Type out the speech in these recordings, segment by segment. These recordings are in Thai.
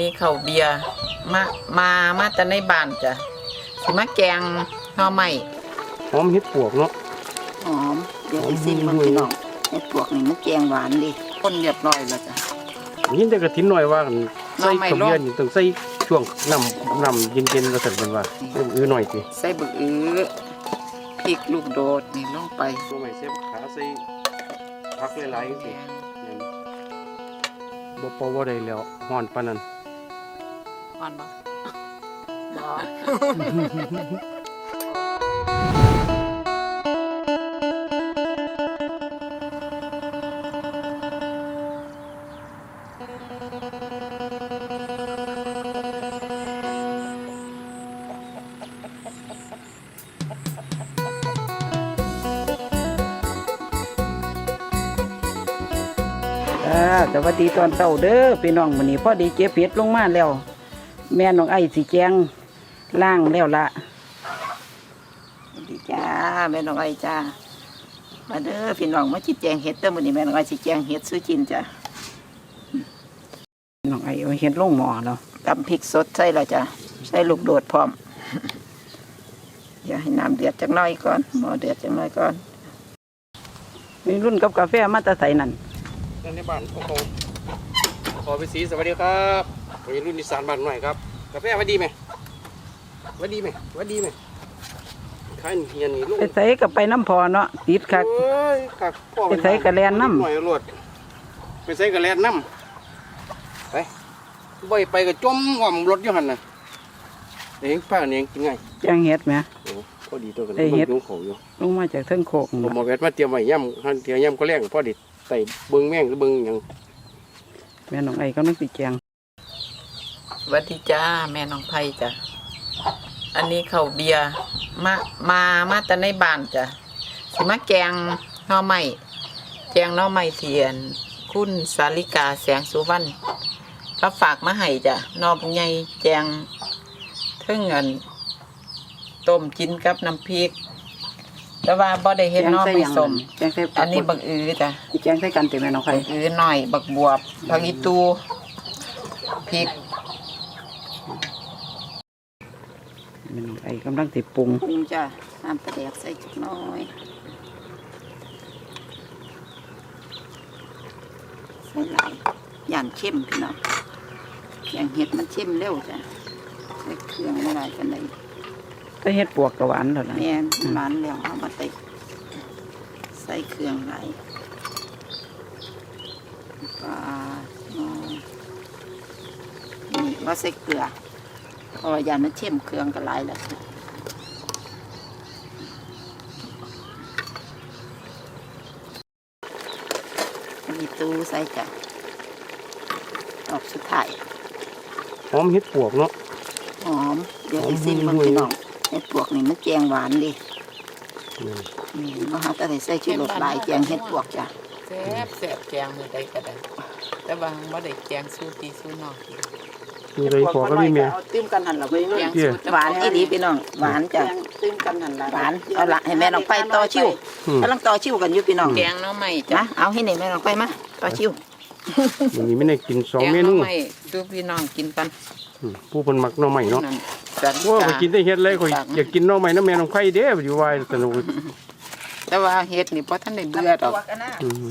นี่เขาวเบียร์มามามาแต่ในบ้านจ้ะสิมาแกงหน่อไม้หอมเห็ดปวกเนาะหอมเดี๋ยวไปซิมมันพี่น้องเห็ดปวกนี่มันแกงหวานดิคนเรียบร้อยแล้วจ้ะยินแต่กระถินหน่อยว่ากันใส่น้ำไม่ข้าวลงเบียร์นี่ต้องใส่ช่วงน้ำน้ำเย็นๆก็สั่นเป็นว่าเออหน่อยสิใส่บึกอื้อพริกลูกโดดนี่ลงไปตัวใหม่เซฟขาใส่พักหลายๆสิบ่พอบ่ได้แล้วฮ้อนปานนั้น อ่อนบ่บ่สวัสดีตอนเช้าเด้อพี่น้องมื้อนี้พอดีเก็บเห็ดลงมาแล้ว แม่น้องไอ้สิแจงล่างแล้วละสวัสดีจ้าแม่น้องไอ้จ้ามาเด้อพี่น้องมาจิแจงเห็ดเด้อมื้อนี้แม่น้องไอ้สิแจงเห็ดซื้อกินจ้ะน้องไอ้เอาเห็ดลงหม้อแล้วตำพริกสดใส่แล้วจ้ะใส่ลูกโดดพร้อมอย่าให้น้ำเดือดจักหน่อยก่อนหม้อเดือดจักหน่อยก่อนมีรุ่นกับกาแฟมาแตะใส่นั่นนั่นในบ้านโอ้โหขอไปสีสวัสดีครับ วัยรุ่นอีสานบ้านหน่อยครับกาแฟว่าดีไหมว่าดีไหมว่าดีไหมขายเฮียนนี่ลูกไปใส่กับไปน้ำพอเนาะติดคักเอ้ยคักพ่อไปใส่กระแลนน้ำหน่อยรวดไปใส่กระแลนน้ำไปบ่อยไปก็จมหว่ำรถอยู่หันน่ะเองป้าเองกินไงจังเฮ็ดไหมโอ้พอดีตัวกันได้เฮ็ดบิ่งเขาอยู่ลงมาจากเทิงโคกผมหมอแวดมาเตรียมไว้ย่ำหันเตรียมย่ำก็แรงพอดีใส่เบิ้งแม่งหรือเบิ้งหยังแม่น้องไอ้ก็ต้องสิแจงส วัสดีจ้า แม่น้องไผ่จ้ะ อันนี้เขาวเบียร์มา มา มาแต่ในบ้านจ้ะสิมาแกงหน่อไม้แกงหน่อไม้เทียน คุณสาลิกาแสงสุวรรณรับฝากมาให้จ้ะหนอบุญใหญ่แจงเทึ่งเงินต้มกินกับน้ำพริก แต่ว่าบ่ได้เฮ็ดหนอไม่สมแจงใส่อันนี้บักอือจ้ะแจงใส่กันติแม่น้องไผบักอือหน่อย บักบวบผักอีตูพริก แม่น้องไอ้กำลังสิปรุงปรุงจ้ะน้ำปลาแดกใส่จักหน้อยใส่หลายย่านเข้มพี่น้องอย่างเห็ดมันเข้มเร็วจ้ะใส่เครื่องอะไรกันเลยถ้าเฮ็ดปวกก็หวานแล้วนะแม่นหวานแล้วเอามาใส่ใส่เครื่องไหลายปลาหน่อยนี่ว่าใส่เกลือเพราะว่าย่านมันเข้มเครื่องก็หลายแล้วค่ะอันนี้ตู้ใส่จ้ะออกสุดท้ายหอมเห็ดปวกเนาะหอม เดี๋ยวไปซิมมันพี่น้องเห็ดปวกนี่มันแกงหวานดิอืมนี่มาหาแต่ใส่ชูรสหลายแกงเห็ดปวกจ้ะแซ่บแซ่บแกงมือใดก็ได้แต่ว่าบ่ได้แกงสู้ตีสู้นอก กินมีเลยพอก็มีแม่เอาตื้มกันหั่นล่ะไปแกเลยงสู้แต่หวานอีดีพี่น้องหวานจ้ะตื้มกันหั่นล่ะหวานเอาละให้แม่น้องไปต่อชิวอืมกำลังต่อชิวกันอยู่พี่น้องแกงหน้อไม้จ้ะนะเอาให้นี่แม่น้องไปมาต่อชิววันนี้ไม่ได้กินสองแกงเมหน้นูอไม้ดูพี่น้องกินกันอืมผู้คนมักหน่อไม้เนาะนั่นสันว่าจ้าไปกินได้เฮ็ดเลยข่อยอยากกินหน่อไม้น้ำแม่น้องไข่เด้อยู่วายสนุกแต่ว่าเฮ็ดนี่บ่ทันได้เบื่อดอกอืม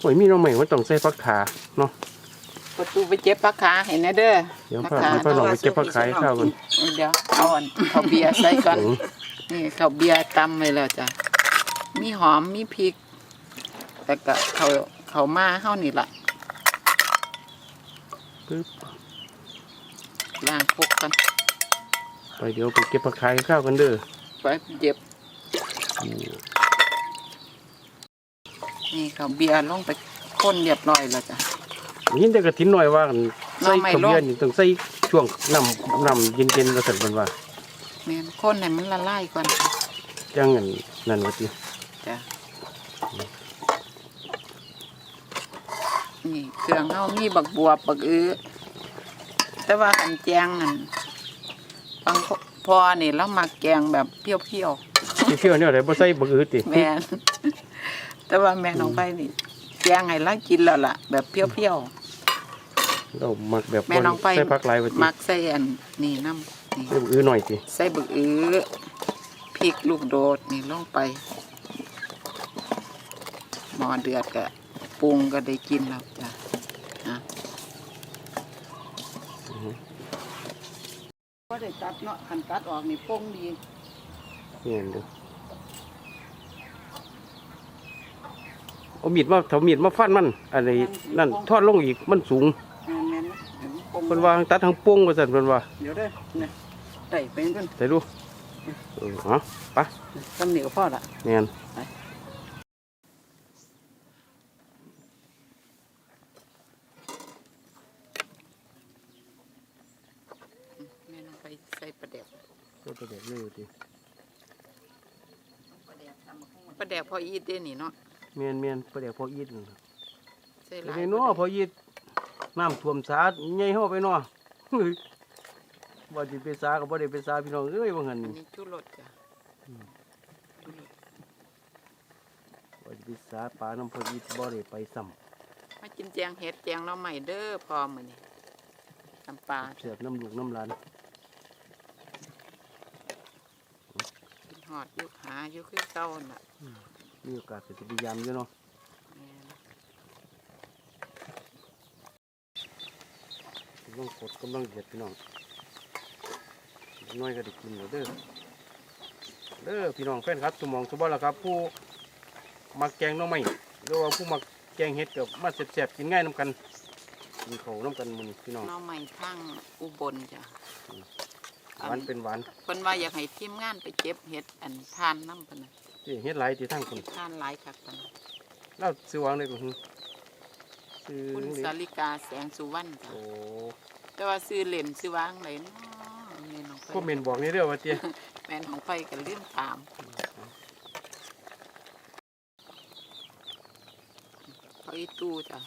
โอ้ยมีหน่อไม้มันต้องใส่ผักขาเนาะ ประตูไปเจ็บผักขาให้แน่เด้อเดี๋ยวพาพาน้องไปเก็บผักขาให้ข้าวกันเดี๋ยวเอาอันข้าวเบียร์ใส่ก่อนอืมนี่ข้าวเบียร์ตำไว้แล้วจ้ะ มีหอมมีพริกแล้วก็ข้าวข้าวมาเฮานี่ล่ะปึ๊บล้างพวกกัน ไปเดี๋ยวไปเก็บผักขาให้ข้าวกันเด้อไปเจ็บอืมนี่ข้าวเบียร์ลงไปคนเรียบร้อยแล้วจ้ะ ยินแต่กระถินหน่อยว่ากันใส่หน่อไม้ข้าวเบียลร์งนี่ต้องใส่ช่วงน้ำน้ำเย็นๆก็สั่นเป็นว่าแม่นคนให้มันละลายก่อนจังงั้นนั่นว่าติจ้ะนี่เครื่องเฮามีบักบวบบักอื้อแต่ว่าอันแจงนั่นบางพพอนี่เรามักแกงแบบเปรี้ยวเที่ยวเนี่ยได้บ่ใส่บักอืดติๆแม่นแต่ว่าแม่น้องไปนี่แกงให้เรากินแล้วล่ะ แบบเปรี้ยว เราหมักแบบแม่น้องไปใส่ผักหลายไปมักใส่อันนี่น้ำนี่เดี๋ยวอื้อหน่อยสิใส่บึกอื้อพริกลูกโดดนี่ลงไปหมอเดือดก็ปรุงก็ได้กินแล้วจ้ะนะก็ได้ตัดเนาะคันตัดออกนี่โป่งดีนี่เดูเอามีดมาถ้ามีดมาฟันมันอะไรนั่นทอดลงอีกมันสูงแม่นแม่น เห็นโป่งเพิ่นว่าตัดทางโป้งว่าซั่นเพิ่นว่าเดี๋ยวเด้อเนี่ยได้ไปเพิ่นใส่ดูเออเอาไปตำหนิก็พอละแม่นแม่น้องไปใส่ปลาแดกก็จะเด็ดเลยติปลาแดกพออีดเด้นี่เนาะแม่นแม่นประเดี๋ยวพออีดนั่นล่ะใส่หไปลายไงเนาะพออีด น้ำท่วมสาใหญ่เฮาไปเนาะเฮ้ยว่าสิไปสาก็บ่ได้ไปสาพี่น้องเอ้ยว่างั้นอันนี้ชูรสจ้ะชูรสว่าสิไปสาปลาน้ำพออีดบ่ได้ไปซ้ำมากินแจงเห็ดแจงหน้ำใหม่เด้อพอมื้อนี้น้ำปลาเสียบน้ำลูกน้ำหลานกินหอดอยู่หาอยู่คือเก่าน่ะมีโอกาสก็สิพยายามอยู่เนาะ แม่น กำลังกดกำลังเดือดพี่น้องอีกน้อยก็ได้กินแล้วเด้อเด้อพี่น้องแฟนครับสมองสมบัติแล้วครับ ผู้มักแกงหน้องไม้หรือว่าผู้มักแกงเห็ดกับมาแซ่บๆกินง่ายน้ำกันกินเขาวน้ำกันหมันพี่น้องหน้ำใหม่ทางอุบลจ้ะหวานเป็นหวานเพิ่นว่าอยากให้ทีมงานไปเก็บเห็ดอันทานน้ำเพิ่นน่ะที่เห็ดหลายที่ทั้งคนทานหลายคักเพิ่นน่ะแล้วซื้อวางได้ก็คือ ซื้อคุณนี่สาลิกาแสงสุวรรณจ้ะโอ้แต่ว่าซื้อเล่นซื้อวางไหนเนาะแม่น้องไฟพวกเมนบอกนี่เด้อว่าเตี้ยแม่น้องไฟก็เลื่อนตามเขาอีตู้จ้ะ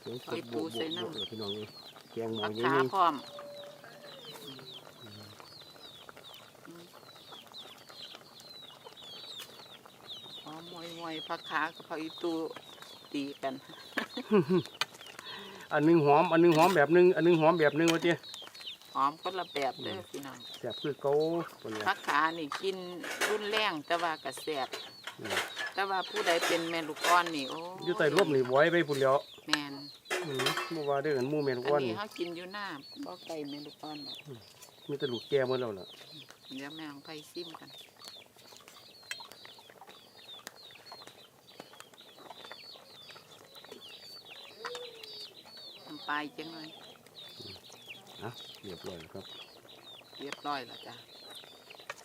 เสียงสเอาดไอ้บปูวกใส่บวกน้ำบวกพี่น้องนี่แกงหมอผักยิ่ขางพร้อมหอมมวยมวยผักขากับผักอีตู้ ตีกัน อันหนึงหอม อันหนึงหอมแบบหนึง อันหนึงหอมแบบหนึงว่าเตี้ยหอมคนละแบบเด้อพี่น้องแซ่บคือเก่าคนละผักขานี่กินรุนแรงแต่ว่าก็แซ่บอืมแต่ว่าผู้ใดเป็นแม่ลูกอ่อนนี่โอ้อยู่ใต้ร่มนี่บ่อยไปพุ่นแล้วแม่นอืมบ่ว่าเด้อกันหมู่แม่นอันก้อนนี้นี่เขากินอยู่หน้าบ่ไก่แม่ลูกอ่อนดอกมีแต่ลูกแก่หมดแล้วล่ะเดี๋ยวแม่ของไผซิมกัน น้ำปลาอีกจังเลยอะเรียบร้อยแล้วครับ เรียบร้อยแล้วจ้ะ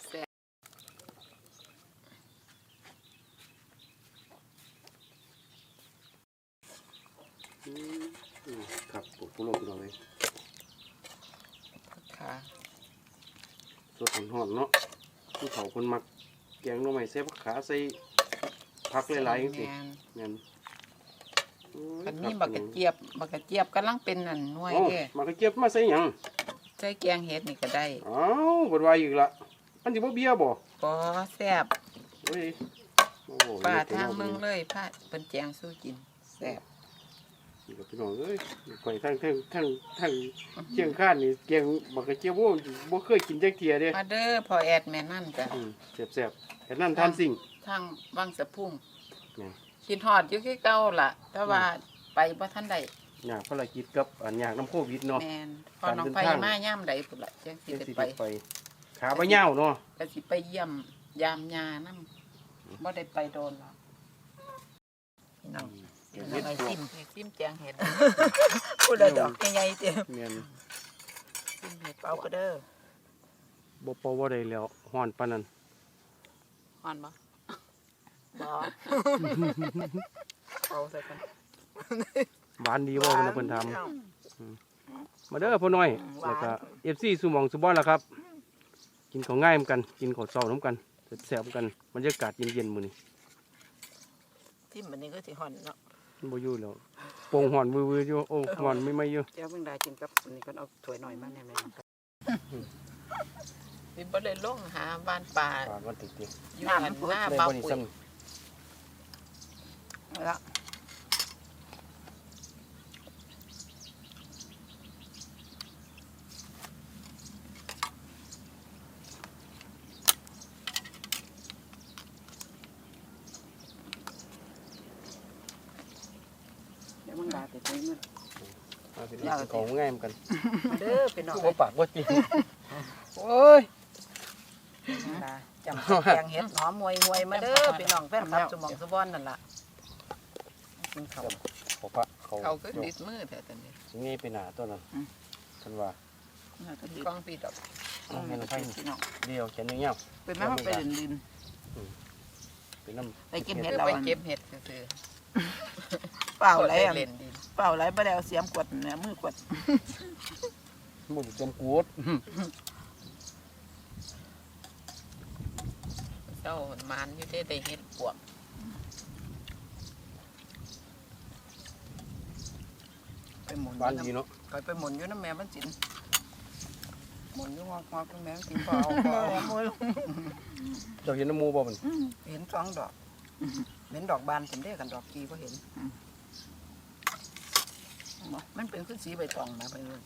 แซ่บอืมอืมครับปลูกผู้ลงพี่น้องเลยผักขาสดหอนๆเนาะผู้เฒ่าคนมักแกงหน่อไม้ใส่ผักขาใส่ผักหลายๆจังซี่แม่นแม่นโอ้ย คันนี้คบัรักบกระเจี๊ยบบักกระเจี๊ยบกำลังเป็นนั่นหน่วยเอ้าเด้มากระเจี๊ยบมาใส่หยังใส่แกงเห็ดนี่ก็ได้อ้าวบ่ว่าอีกละอันสิบ่เบียร์บ่บ่แซ่บเฮ้ยโอ้โหป้าเฮ็ดทางไปเมืองเนาะเลยพาเพิ่นแจงสู้กินแซ่บนี่กับพี่น้องเอ้ยข่อยทั้งทั้งทั้งทั้งเชียงคานนี่แกงบักกระเจี๊ยบโอ้บ่เคยกินจักเที่ยเด้มาเด้อพอแอดแม่นั่นจ้ะอืมแซ่บๆแต่นั่นทานสิ่งทางวังสะพุ่งแม่น คิดฮอดอยู่คือเก่าล่ะ แต่ว่าไปบ่ทันได้อยากภารกิจกับอันอยากน้ำโควิดเนาะแม่นพอการน้องเดินไปทางมาย่ามใดพุ่นล่ะจังสิเดี๋ยวได้สิไปได้ไป ขาบ่ยาวเนาะก็สิไปเยี่ยมยามยานำบ่ได้ไปโดนหรอกพี่น้องเดี๋ยวน้เฮ็อดงไอ้พวซิกมซิมแจงเห็ดพูดละดอกใหญ่ๆเด้อแม่นซิมเห็ดเปล่าก็เด้อบ่ปอบ่ได้แล้วฮ้อนปานนั้นฮอนบ่ บ่เอาใส่กันหวานดีบ่เพิ่นน่ะเพิ่นทำ มาเด้อพ่อน้อยแล้วก็ FC สุหมองสุบอนล่ะครับ กินข้าวง่ายเหมือนกัน กินข้าวเช้านํกันแซ่บๆกันบรรยากาศเย็นๆมื้อนี้ซิมอันนี้ก็สิฮอนเนาะบ่อยู่แล้วโป่งฮ้อนวือๆอยู่โอ้ฮ้อนไม่ไหม่อยู่เจ้าเพิ่งได้กินกับอันนี้ก็เอาถ้วยหน่อยมาแน่แม่สิบ่ได้ลงหาบ้านป่าปากมันติดอยู่อันหน้าๆไแล้วมันบาดไปไปมันเอาสิเอาสิของง่ายเหมือนกันเด้อไปนอนกูบ่ปากว่จริงโอ้ย จำแกงเห็ดหอมมวยมวยมาเด้อไปนองแฟนคลับจมองสมบอนนั่นแหละ กินข้าวเขาพระเขาเขาก็ติดมือแต่ตอนนี้นี่เป็นหนาตัวนั้นอืมฉันว่าน่าจะดีกล้องปีดอกเอาให้น้ำไผ่พี่น้องเดียวแขนเงี้ยวเป็นแม่มาไปลินลินๆเป็นน้ำไปกินเห็เฮ็ดดเราไปอันเก็บเห็ดซื่อเปล่าๆไรอันเล่นดินเปล่าไรบ่ได้เอาเสียมกดเนี่ยมือกดหมุนจมกูดเจ้ามันอยู่ได้ได้เห็ดปวก ไปหมุนบ้านดีเนาะไปไปหมุนอยู่น้ำแม่มันจินหมุนอยู่งอกงอกน้ำแม่มันจินพอเอาพอเอามือเจ้าเห็นน้ำมูบ่มันเห็นสองดอกเห็นดอกบานผมได้กันดอกกีก็เห็นบ่มันเป็นขึ้นสีใบตองนะไปเลย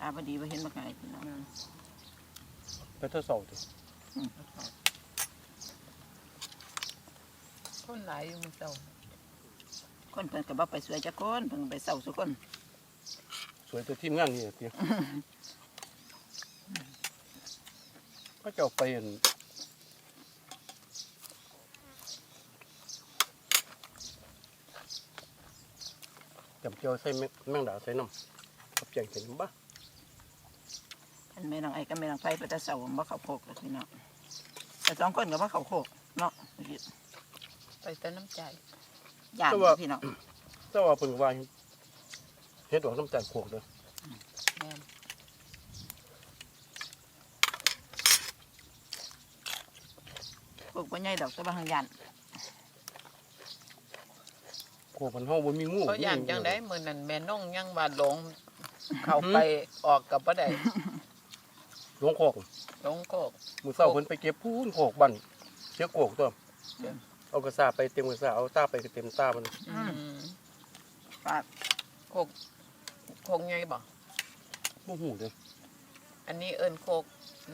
อาพอดีไปเห็นมาไงพี่น้องไปทดสอบดิคนหลายอยู่มื้อเจ้า คนเพิ่นก็บ่ไปสวยจักคนเพิ่นไปเศร้าสุกคนสวยตัวทีมงานนี่เตียก็เจ้าไปอั่นจำเจียวใส่แมงแมงดาใส่น้ำกับแจงเห็นบ่อันแม่นางไอ้ก็แม่นางไฟไปแต่เศร้าบ่เข้าโคกเลยพี่น้องแต่สองคนก็บ่เข้าโคกเนาะไปแต่น้ำใจ ย่านพี่น้องแต่ว่าเพิ่นว่าเฮ็ดดอกน้ำตาลโขกเด้อแม่นโคกบ่ใหญ่ดอกแต่ว่าหังย่านโขกมันเฮาบ่มีงูเขาย่านจังได๋มื้อนั้นแม่น้องยังว่าหลง เข้าไปออกกับบ่ได้หลวงโขกหลงโคกมื้อเช้าเพิ่นไปเก็บพูนโขกบันเสียโขกตัว เจ้าเอากระสาไปเต็มกระสาเอาตาไปเต็มตามันอืมปาดโคกโคกใหญ่บ่บ่ฮู้เด้ออันนี้เอิ้นโคก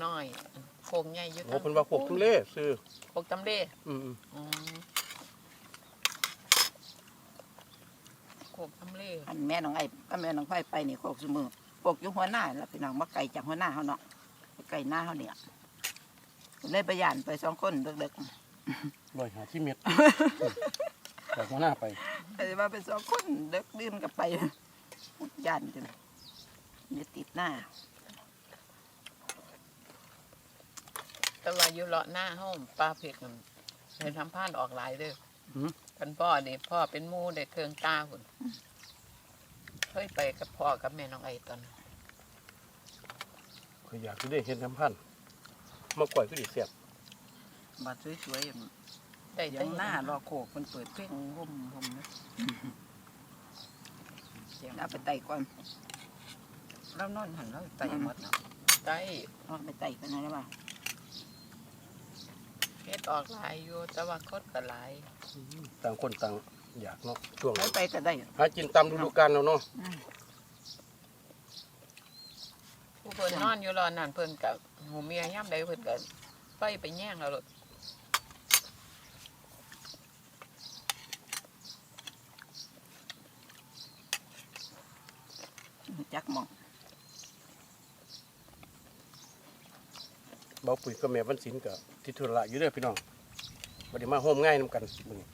น้อย โคกใหญ่อยู่โอ้เพิ่นว่าโขกทุเลซื้อโคกตำเลอืมอืมโคกตำเลอันแม่น้องไอ้ก็แม่น้องไฟไปนี่โคกซุมือโคกอยู่หัวหน้าแล้วพี่น้องบ่ไกลจากหัวหน้าเฮาเนาะไปไกลหน้าเฮาเนี่ยเลยไปย่านไปสองคนเด็กๆ ร้อยหาที่เม็ดแต่หัวหน้าไปๆแต่ว่าเป็นสองคนเด็กดื่นกับไปย่านจนเนี่ยติดหน้าแต่ว่าอยู่เลาะหน้าห้องปลาเผ็ดกันเดินทำผ่านออกหลายเด้อหือกันพ่อนี่พ่อเป็นหมูได้เครื่องตาหุ่นเคยไปกับพ่อกับแม่น้องไอตอนนั้นข้อยอยากสิได้เฮ็ดน้ำพันธุ์มาก่อยก็ดีเสียบ บาดสวยได้ๆแต่ยังหน้ารอโคกมันเปิดเพลงห่มห่มนะเอาไปไต่ก่อนแล้วนอนหันแล้วไต่หมดเนาะได้เอาไปไต่กันนะแล้วว่าเฮ็ดออกหลายอยู่แต่ว่าคดก็หลายต่างคนต่างอยากเนาะช่วงไปนี้ไปก็ได้หากินตามฤดูกาลแล้วเนาะผู้เพิ่นนอนอยู่รอนั่นเพิ่นกับหูเมียย่ำใดเพิ่นก็ไฟไปแย่งแล้วลูก จักหมองเบาปุ๋ยกับแม่วันศิลป์กับทิทุระอยู่เด้อพี่น้องบ่ได้มาโฮมง่ายนํกันมื้อนี้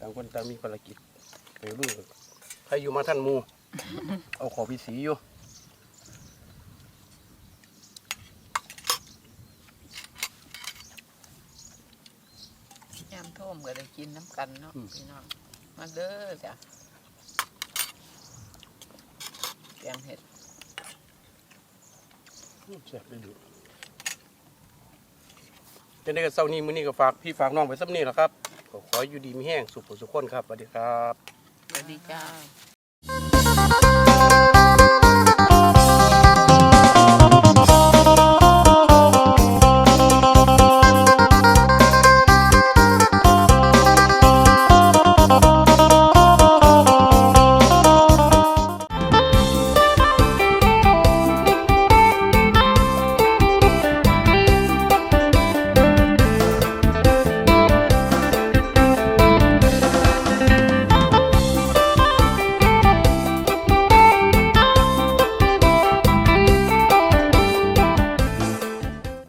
ต่างคนต่างมีภารกิจไปรุ่นใครอยู่มาท่านหมู่เอาขอพิสีอยู่ยามท่วมก็ได้กินน้ำกันเนาะพี่น้องมาเด้อจ้ะ แกงเห็ดแซ่บเลยดูจะได้กับเช้านี้มื้อนี้ก็ฝากพี่ฝากน้องไว้ซ้ำนี้แหละครับก็ขออยู่ดีมีแห้งสุขสุขคนครับสวัสดีครับ สวัสดีจ้า